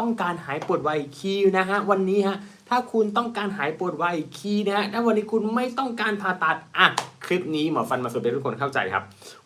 ต้องการหายปวดไวคีนะฮะวันนี้ฮะถ้าคุณต้องการหายปวดไวคีนะฮะถ้าวันนี้คุณไม่ต้องการผ่าตัดอะคลิปนี้หมอฟันมาสรุปให้ทุกคนเข้าใจครับ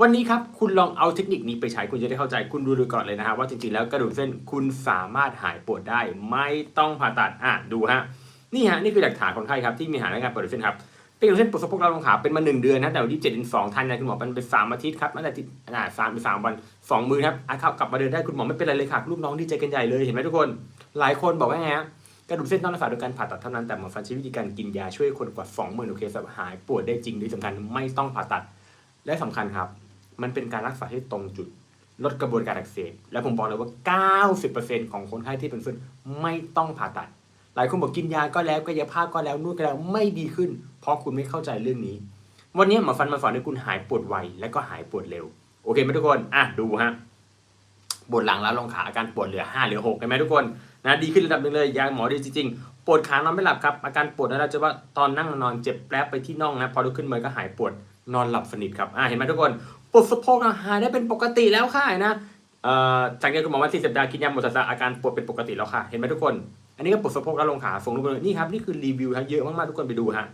วันนี้ครับคุณลองเอาเทคนิคนี้ไปใช้คุณจะได้เข้าใจคุณดูดูก่อนเลยนะฮะว่าจริงๆแล้วกระดูกเส้นคุณสามารถหายปวดได้ ไม่ต้องผ่าตัดอะดูฮะนี่ฮะนี่คือหลักฐานคนไข้ครับที่มีหาในการปวดเส้นครับ เป็นกระดูกเส้นปวดสะโพกเราลงขาเป็นมาหนึ่งเดือนนะแต่วันที่เจ็ดถึงสองทันนะคุณหมอเป็นไปสามอาทิตย์ครับตั้งแต่ที่อ่าสามเป็นสามวันสองมือครับอะครับกลับมาเดินได้คุณหมอไม่เป็นไรเลยค่ะลูกน้องดีใจกันใหญ่เลยเห็นไหมทุกคน หลายคนบอกว่าไงฮะกระดูกเส้นต้องรักษาโดยการผ่าตัดเท่านั้นแต่หมอฟันใช้วิธีการกินยาช่วยคนกว่า2 0,000เคสหายปวดได้จริงที่สำคัญไม่ต้องผ่าตัดและสำคัญครับ มันเป็นการรักษาที่ตรงจุดลดกระบวนการอักเสบและผมบอกเลยว่า 90%ของคนไข้ที่เป็นเส้นไม่ต้องผ่าตัด หลายคนบอกกินยาก็แล้วกายภาพก็แล้วนวดก็แล้วไม่ดีขึ้น ราะคุณไม่เข้าใจเรื่องนี้ วันนี้หมอฟันมาสอนให้คุณหายปวดไวและก็หายปวดเร็ว โอเคไหมทุกคน อะดูฮะ ปวดหลังแล้วลงขาอาการปวดเหลือ 5 เหลือ6เห็นไหมทุกคนนะดีขึ้นระดับหนึ่งเลยยาหมอดีจริงๆปวดขานอนไม่หลับครับอาการปวดนั้นเราจะว่าตอนนั่งนอนเจ็บแป๊บไปที่น่องนะพอลุกขึ้นมาก็หายปวดนอนหลับสนิทครับอะเห็นไหมทุกคนปวดสะโพกหายได้เป็นปกติแล้วค่ะนะจากที่คุณหมอว่าสี่สัปดาห์กินยาหมดสัปดาห์อาการปวดเป็นปกติแล้วค่ะ เห็นไหมทุกคน อันนี้ก็ปวดสะโพกแล้วลงขาส่งลูกเลยนี่ครับ นี่คือรีวิวฮะเยอะมากๆทุกคนไปดูฮะ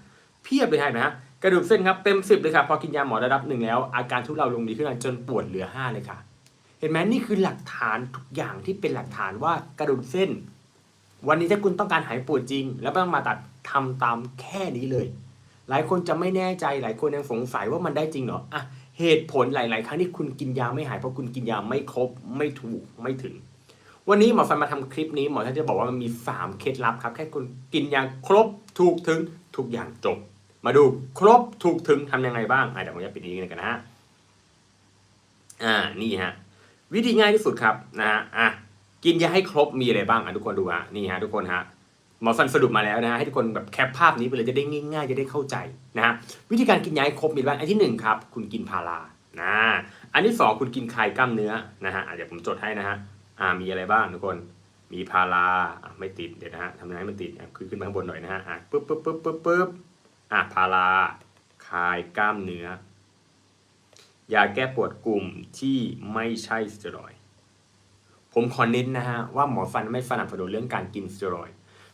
เพียบเลยฮะเห็นไหมฮะกระดูกเส้นครับเต็มสิบเลยครับพอกินยาหมอระดับหนึ่งแล้ว อาการทุเลาลงดีขึ้นมาจนปวดเหลือห้าเลยค่ะ เห็นไหมนี่คือหลักฐานทุกอย่างที่เป็นหลักฐานว่ากระดูกเส้น วันนี้ถ้าคุณต้องการหายปวดจริง แล้วไม่ต้องมาตัดทำตามแค่นี้เลย หลายคนจะไม่แน่ใจหลายคนยังสงสัยว่ามันได้จริงเหรออะเหตุผลหลาย ๆ ครั้งที่คุณกินยาไม่หายเพราะคุณกินยาไม่ครบไม่ถูกไม่ถึง วันนี้หมอฟันมาทำคลิปนี้หมอท่านจะบอกว่ามันมี 3 เคล็ดลับครับ แค่คุณกินยาครบถูกถึงทุกอย่างจบ มาดูครบถูกถึงทำยังไงบ้างอะเดี๋ยวผมจะปิดนี้กันนะฮะอ่านี่ฮะวิธีง่ายที่สุดครับนะฮะอะกินยาให้ครบมีอะไรบ้างอะทุกคนดูฮะนี่ฮะทุกคนฮะหมอฟันสรุปมาแล้วนะฮะให้ทุกคนแบบแคปภาพนี้ไปเลยจะได้ง่ายๆจะได้เข้าใจนะฮะวิธีการกินยาให้ครบมีอะไรบ้างอันที่หนึ่งครับ คุณกินพารานะอันที่สองคุณกินคลายกล้ามเนื้อนะฮะอะเดี๋ยวผมจดให้นะฮะอ่ามีอะไรบ้างทุกคนมีพาราอะไม่ติดเดี๋ยวนะฮะทำยังไงให้มันติดขึ้นขึ้นมาข้างบนหน่อยนะฮะอะปึ๊บปึ๊บปึ๊บปึ๊บปึ๊บ อะพาราคลายกล้ามเนื้อ ยาแก้ปวดกลุ่มที่ไม่ใช่สเตียรอยผมขอเน้นนะฮะว่าหมอฟันไม่สนับสนุนเรื่องการกินสเตียรอย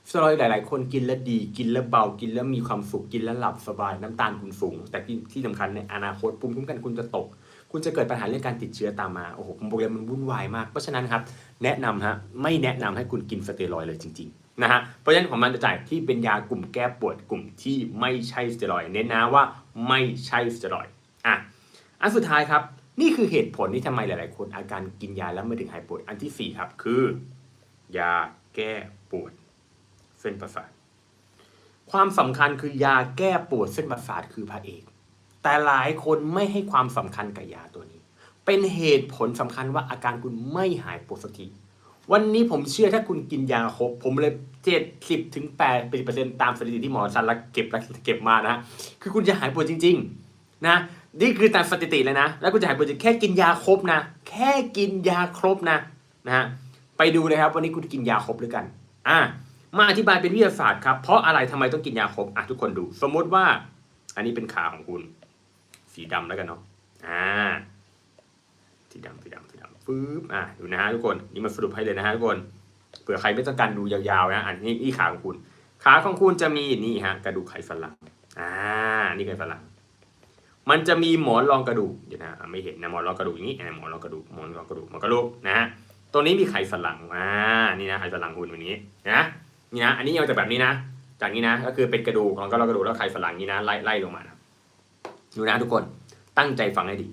สเตียรอยหลาย ๆ คนกินแล้วดีกินแล้วเบากินแล้วมีความสุขกินแล้วหลับสบายน้ำตาลคุณสูง แต่ที่สำคัญในอนาคตภูมิคุ้มกันคุณจะตก คุณจะเกิดปัญหาเรื่องการติดเชื้อตามมาโอ้โหผมบอกเลยมันวุ่นวายมากเพราะฉะนั้นครับ แนะนำฮะไม่แนะนำให้คุณกินสเตียรอยเลยจริง ๆ นะฮะเพราะฉะนั้นผมมันจะจ่ายที่เป็นยากลุ่มแก้ปวดกลุ่มที่ไม่ใช่สเตียรอยด์เน้นนะว่าไม่ใช่สเตียรอยด์อะอันสุดท้ายครับ นี่คือเหตุผลที่ทำไมหลาย ๆ คนอาการกินยาแล้วไม่ถึงหายปวดอันที่สี่ครับคือ ยาแก้ปวด เส้นประสาทความสำคัญคือยาแก้ปวดเส้นประสาทคือพระเอก แต่หลายคนไม่ให้ความสำคัญกับยาตัวนี้ เป็นเหตุผลสำคัญว่าอาการคุณไม่หายปวดสักที วันนี้ผมเชื่อถ้าคุณกินยาครบ ผมเลยเจ็ดสิบถึงแปดเปอร์เซ็นต์ตามสถิติที่หมอสันลักเก็บและเก็บมานะคือคุณจะหายปวดจริง ๆ นะนี่คือตามสถิติเลยนะ แล้วคุณจะหายปวดจริงแค่กินยาครบนะ แค่กินยาครบนะนะฮะไปดูเลยครับ วันนี้คุณกินยาครบหรือกัน อะมาอธิบายเป็นวิทยาศาสตร์ครับเพราะอะไรทำไมต้องกินยาครบอะทุกคนดู สมมติว่า อันนี้เป็นขาของคุณ สีดำแล้วกันเนาะอ่าสีดำสีดำสีดำ ฟื้บอะดูนะฮะทุกคนนี่มาสรุปให้เลยนะฮะทุกคนเผื่อใครไม่ต้องการดูยาวๆนะอันนี้นี่ขาของคุณ ขาของคุณจะมีนี่ฮะกระดูกไขสันหลังอ่านี่ไขสันหลังมันจะมีหมอนรองกระดูกเดี๋ยวนะอะไม่เห็นนะหมอนรองกระดูกอย่างนี้อะหมอนรองกระดูกหมอนรองกระดูกหมอนกระดูกนะฮะตรงนี้มีไขสันหลังอ่านี่นะไขสันหลังคุณแบบนี้นะนี่นะอันนี้เอาจากแบบนี้นะจากนี้นะก็คือเป็นกระดูกรองก็รองกระดูกแล้วไขสันหลังนี้นะไล่ไล่ลงมานะดูนะทุกคนตั้งใจฟังให้ดี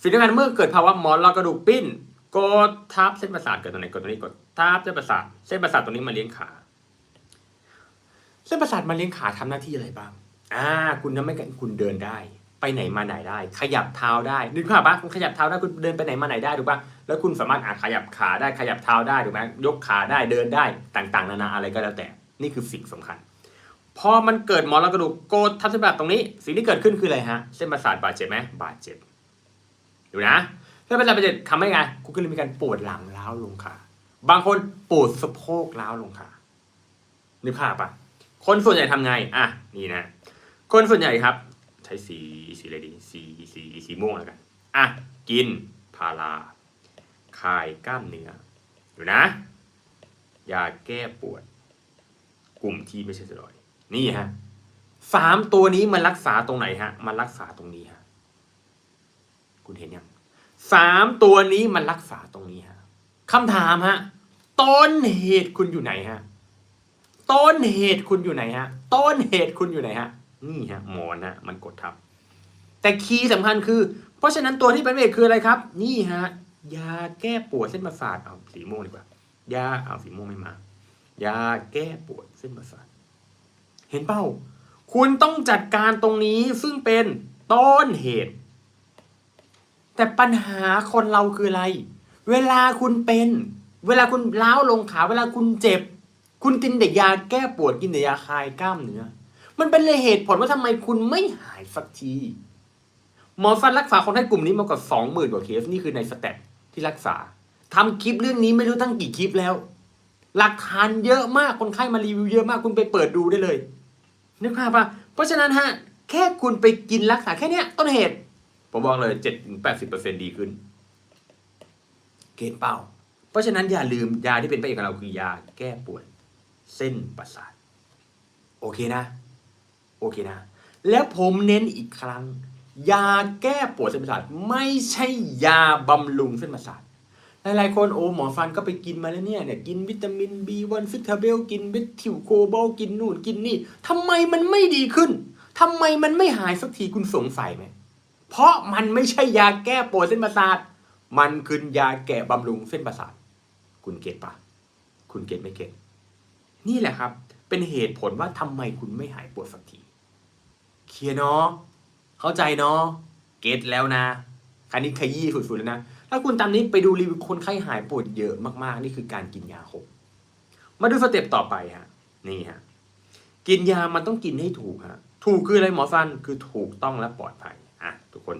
สิ่งที่สำคัญเมื่อเกิดภาวะหมอนรองกระดูกปิ้น กดทับเส้นประสาทเกิดตรงไหนกดตรงนี้กดทับเส้นประสาทเส้นประสาทตรงนี้มาเลี้ยงขา เส้นประสาทมาเลี้ยงขาทำหน้าที่อะไรบ้าง อ่า คุณทำให้คุณเดินได้ ไปไหนมาไหนได้ ขยับเท้าได้นึกภาพปะคุณขยับเท้าได้คุณเดินไปไหนมาไหนได้ถูกปะแล้วคุณสามารถอ่าขยับขาได้ขยับเท้าได้ถูกไหมยกขาได้เดินได้ต่างๆ นานาอะไรก็แล้วแต่ นี่คือสิ่งสำคัญพอมันเกิดหมอนรองกระดูกโกดทับเส้นประสาทตรงนี้ สิ่งที่เกิดขึ้นคืออะไรฮะ เส้นประสาทบาดเจ็บไหมบาดเจ็บ ดูนะ เส้นประสาทบาดเจ็บทำให้ไงคุณก็เลยมีการปวดหลังล้าวลงขาบางคนปวดสะโพกล้าวลงขานึกภาพปะคนส่วนใหญ่ทำไงอะนี่นะ คนส่วนใหญ่ครับ ใช้สีสีอะไรดีสีสีสีม่วงแล้วกันอะกินพาราคลายกล้ามเนื้อดูนะยาแก้ปวด กลุ่มที่ไม่ใช่สเตียรอย นี่ฮะสามตัวนี้มันรักษาตรงไหนฮะ มันรักษาตรงนี้ฮะ คุณเห็นยัง สามตัวนี้มันรักษาตรงนี้ฮะคำถามฮะต้นเหตุคุณอยู่ไหนฮะต้นเหตุคุณอยู่ไหนฮะต้นเหตุคุณอยู่ไหนฮะนี่ฮะหมอนฮะมันกดทับ แต่คีย์สำคัญคือ เพราะฉะนั้นตัวที่เป็นเหตุคืออะไรครับ นี่ฮะยาแก้ปวดเส้นประสาทเอาสีม่วงดีกว่ายาเอาสีม่วงไม่มายาแก้ปวดเส้นประสาทเห็นเป้า คุณต้องจัดการตรงนี้ซึ่งเป็นต้นเหตุ แต่ปัญหาคนเราคืออะไร เวลาคุณเป็น เวลาคุณล้าวลงขาเวลาคุณเจ็บ คุณกินแต่ยาแก้ปวดกินแต่ยาคลายกล้ามเนื้อมันเป็นเลยเหตุผลว่าทำไมคุณไม่หายสักทีหมอฟันรักษาคนไข้กลุ่มนี้มากกว่าสองหมื่นกว่าเคสนี่คือในสแตทที่รักษาทำคลิปเรื่องนี้ไม่รู้ตั้งกี่คลิปแล้ว หลักฐานเยอะมากคนไข้มารีวิวเยอะมากคุณไปเปิดดูได้เลยนึกภาพปะเพราะฉะนั้นฮะแค่คุณไปกินรักษาแค่เนี้ยต้นเหตุ ผมบอกเลยเจ็ดถึงแปดสิบเปอร์เซ็นดีขึ้น เกณฑ์เป้า เพราะฉะนั้นอย่าลืมยาที่เป็นประโยชน์กับเราคือยาแก้ปวดเส้นประสาท โอเคนะ โอเคนะ แล้วผมเน้นอีกครั้ง ยาแก้ปวดเส้นประสาท ไม่ใช่ยาบำรุงเส้นประสาทหลายๆคนโอ้หมอฟันก็ไปกินมาแล้วเนี่ยเนี่ยกินวิตามิน B1 ฟิตาเบลกินเบทิวโคโบอลกินนู่นกินนี่ทำไมมันไม่ดีขึ้นทำไมมันไม่หายสักทีคุณสงสัยไหม เพราะมันไม่ใช่ยาแก้ปวดเส้นประสาท มันคือยาแก้บำรุงเส้นประสาท คุณเก็ตปะคุณเก็ตไม่เก็ตนี่แหละครับ เป็นเหตุผลว่าทำไมคุณไม่หายปวดสักทีเคลียร์เนาะเข้าใจเนาะเก็ตแล้วนะคันนี้ขยี้สุดๆแล้วนะถ้าคุณตามนี้ไปดูรีวิวคนไข้หายปวดเยอะมากๆ นี่คือการกินยาครบมาดูสเต็ปต่อไปฮะนี่ฮะกินยามันต้องกินให้ถูกฮะถูกคืออะไรหมอฟันคือถูกต้องและปลอดภัย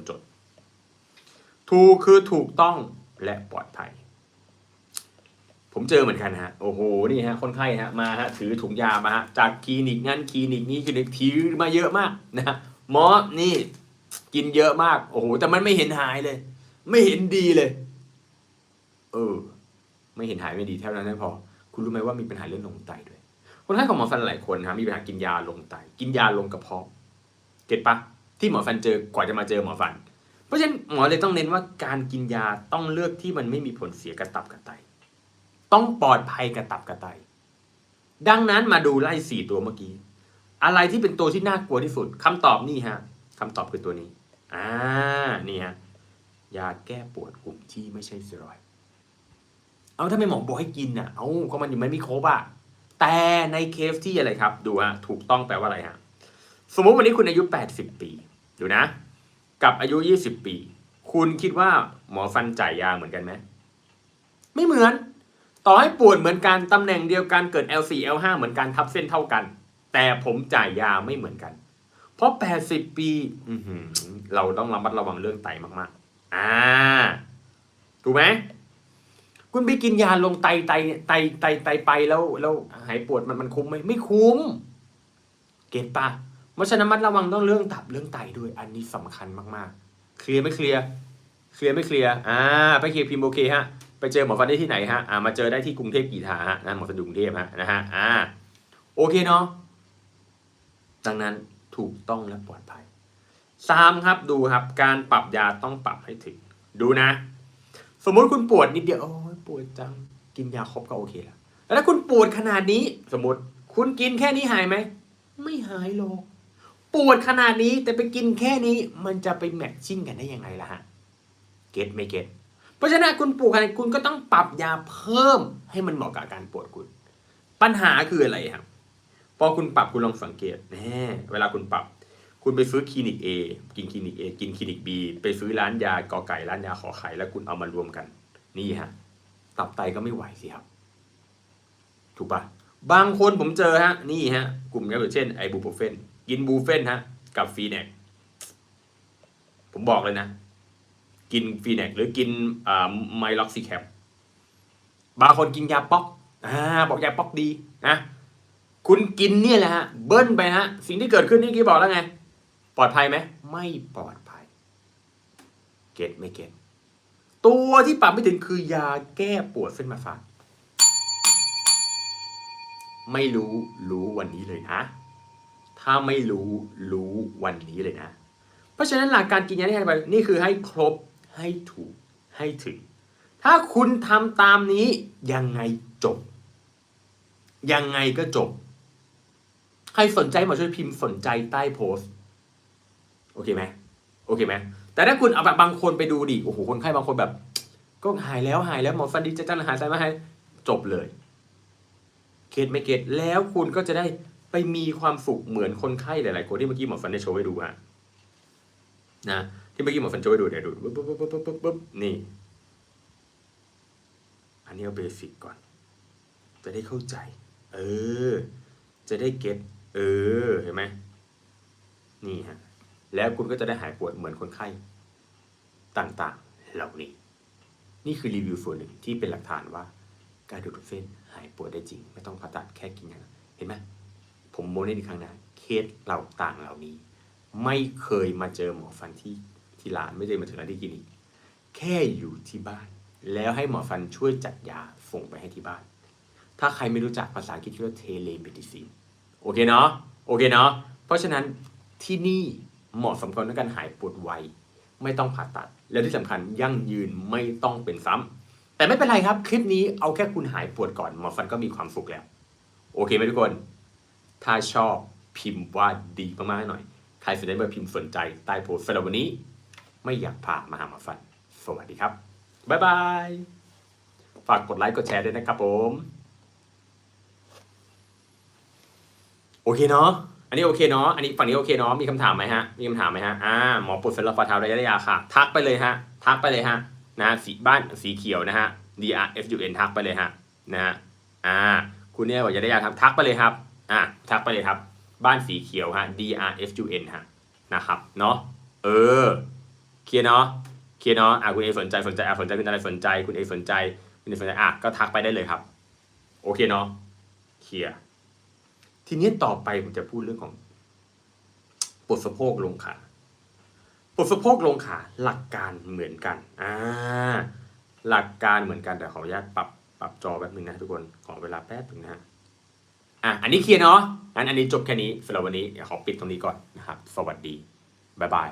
จดถูกคือถูกต้องและปลอดภัย ผมเจอเหมือนกันฮะ โอ้โห นี่ฮะ คนไข้ฮะ มาฮะ ถือถุงยามาฮะ จากคลินิกนั้นคลินิกนี้คลินิกถือมาเยอะมากนะฮะหมอนี่กินเยอะมาก โอ้โห แต่มันไม่เห็นหายเลย ไม่เห็นดีเลย เออ ไม่เห็นหายไม่ดีเท่านั้นไม่พอ คุณรู้ไหมว่ามีปัญหาเรื่องลงไตด้วย คนไข้ของหมอฟันหลายคนนะมีปัญหากินยาลงไต กินยาลงกระเพาะ เก็ตปะ ที่หมอฟันเจอกว่าจะมาเจอหมอฟัน เพราะฉะนั้นหมอเลยต้องเน้นว่าการกินยาต้องเลือกที่มันไม่มีผลเสียกับตับกับไต ต้องปลอดภัยกับตับกับไต ดังนั้นมาดูไล่สี่ตัวเมื่อกี้ อะไรที่เป็นตัวที่น่ากลัวที่สุดคำตอบนี่ฮะคำตอบคือตัวนี้ อ่า นี่ฮะ ยาแก้ปวดกลุ่มที่ไม่ใช่สเตียรอยด์เอาถ้าไม่หมอบอกให้กินอะ เอาก็มันอยู่ไม่มีครบอะ แต่ในเคสที่อะไรครับ ดูฮะ ถูกต้องแปลว่าอะไรฮะ สมมุติวันนี้คุณอายุ 80 ปีดูนะ กับอายุ 20 ปี คุณคิดว่าหมอฟันจ่ายยาเหมือนกันไหมไม่เหมือน ต่อให้ปวดเหมือนกันตำแหน่งเดียวกันเกิด L4 L5 เหมือนกันทับเส้นเท่ากัน แต่ผมจ่ายยาไม่เหมือนกัน เพราะ 80 ปีเราต้องระมัดระวังเรื่องไตมากๆ อ่าถูกไหมคุณไปกินยาลงไตไตไตไตไตไปแล้วแล้วหายปวดมันมันคุ้มไหมไม่คุ้ม เก็ตปะ เพราะฉะนั้นะมัดระวังต้องเรื่องตับเรื่องไตด้วยอันนี้สำคัญมากๆ เคลียร์ไม่เคลียร์เคลียร์ไม่เคลียร์อ่าไปเคลียร์พิมพ์โอเคฮะไปเจอหมอฟันได้ที่ไหนฮะอ่ามาเจอได้ที่กรุงเทพกีฬาฮะนะหมอฟันกรุงเทพฮะนะฮะอ่าโอเคเนาะดังนั้นถูกต้องและปลอดภัยสามครับดูครับการปรับยาต้องปรับให้ถึง ดูนะ สมมติคุณปวดนิดเดียวโอ้ยปวดจังกินยาครบก็โอเคแล้วแล้วถ้าคุณปวดขนาดนี้ สมมติคุณกินแค่นี้หายไหมไม่หายหรอก ปวดขนาดนี้แต่ไปกินแค่นี้มันจะไปแมทชิ่งกันได้ยังไงล่ะฮะเก็ตไม่เก็ตเพราะฉะนั้นคุณปวดขนาดคุณก็ต้องปรับยาเพิ่มให้มันเหมาะกับการปวดคุณ ปัญหาคืออะไรครับพอคุณปรับคุณลองสังเกตแน่เวลาคุณปรับ คุณไปซื้อคลินิก A กินคลินิก A กินคลินิก B ไปซื้อร้านยากอไก่ร้านยาขอไข่แล้วคุณเอามารวมกัน นี่ฮะตับไตก็ไม่ไหวสิครับ ถูกปะบางคนผมเจอฮะ นี่ฮะ กลุ่มนี้อย่างเช่นไอบูโปรเฟน กินบูเฟนฮะ กับฟีเนกผมบอกเลยนะ กินฟีเนกหรือกินไมล็อกซิแคปบางคนกินยาป๊อกอ่าบอกยาป๊อกดีนะคุณกินเนี่ยแหละฮะ เบิ้ลไปฮะ สิ่งที่เกิดขึ้นนี่กี้บอกแล้วไง ปลอดภัยไหม ไม่ปลอดภัย เก็ตไม่เก็ตตัวที่ปรับไม่ถึงคือยาแก้ปวดเส้นประสาทไม่รู้รู้วันนี้เลยนะ ถ้าไม่รู้รู้วันนี้เลยนะ เพราะฉะนั้นหลักการกินยาที่ให้ไปนี่คือให้ครบให้ถูกให้ถึง ถ้าคุณทำตามนี้ยังไงจบ ยังไงก็จบ ใครสนใจหมอช่วยพิมพ์สนใจใต้โพสต์โอเคไหมโอเคไหมแต่ถ้าคุณเอาแบบบางคนไปดูดิโอ้โหคนไข้บางคนแบบ ก็หายแล้วหายแล้วหมอฟันดีจะจันหายใจไม่หายจบเลยเคสไม่เก็ตแล้วคุณก็จะได้ ไปมีความสุขเหมือนคนไข้หลายๆคนที่เมื่อกี้หมอฟันได้โชว์ให้ดูฮะนะที่เมื่อกี้หมอฟันโชว์ให้ดูเดี๋ยวดูปุ๊บปุ๊บปุ๊บปุ๊บปุ๊บนี่ อันนี้เอาเบสิกก่อน จะได้เข้าใจ เออ จะได้เก็ตเออเห็นไหมนี่ฮะแล้วคุณก็จะได้หายปวดเหมือนคนไข้ต่างๆ เหล่านี้ นี่คือรีวิวส่วนหนึ่งที่เป็นหลักฐานว่า การดูดเส้นหายปวดได้จริง ไม่ต้องผ่าตัดแค่กินยาเห็นไหม ผมโมเน้นอีกครั้งนะ เคสเราต่างเหล่านี้ ไม่เคยมาเจอหมอฟันที่ที่ร้านไม่เคยมาเจอร้านที่คลินิกแค่อยู่ที่บ้าน แล้วให้หมอฟันช่วยจัดยาส่งไปให้ที่บ้าน ถ้าใครไม่รู้จักภาษาอังกฤษเรียกว่าเทเลเมดิซินโอเคเนาะโอเคเนาะเพราะฉะนั้นที่นี่เหมาะสมกับการหายปวดไวไม่ต้องผ่าตัด แล้วที่สำคัญยั่งยืนไม่ต้องเป็นซ้ำแต่ไม่เป็นไรครับ คลิปนี้เอาแค่คุณหายปวดก่อนหมอฟันก็มีความสุขแล้ว โอเคไหมทุกคน ถ้าชอบพิมพ์ว่าดีมากๆหน่อย ใครสนใจมาพิมพ์สนใจใต้โพสต์สำหรับวันนี้ ไม่อยากพามาหามอฟัน สวัสดีครับ บ๊ายบาย ฝากกดไลค์กดแชร์ด้วยนะครับผม โอเคเนาะ อันนี้โอเคเนาะ อันนี้ฝั่งนี้โอเคเนาะ มีคำถามไหมฮะ มีคำถามไหมฮะ อ่า หมอปวดเส้นรอบฝ่าเท้าระยะยาวค่ะ ทักไปเลยฮะ ทักไปเลยฮะ นะสีบ้านสีเขียวนะฮะ D R F U N ทักไปเลยฮะ นะฮะ อ่า คุณเนี่ยบอกระยะยาวทักทักไปเลยครับ อ่าทักไปเลยครับ บ้านสีเขียวฮะ D R F U N ฮะนะครับเนาะเออเคลียร์เนาะเคลียร์เนาะอ่าคุณเอสนใจสนใจอะสนใจคุณอะไรสนใจ คุณเอสนใจคุณเอสนใจอะก็ทักไปได้เลยครับ โอเคเนาะเคลียร์ทีนี้ต่อไปผมจะพูดเรื่องของปวดสะโพกลงขาปวดสะโพกลงขาหลักการเหมือนกันอ่าหลักการเหมือนกันแต่ขออนุญาตปรับปรับจอแป๊บนึงนะทุกคนขอเวลาแป๊บนึงนะฮะ อะอันนี้เคลียร์เนาะงั้นอันนี้จบแค่นี้สำหรับวันนี้เดี๋ยวขอปิดตรงนี้ก่อนนะครับ สวัสดี บ๊ายบาย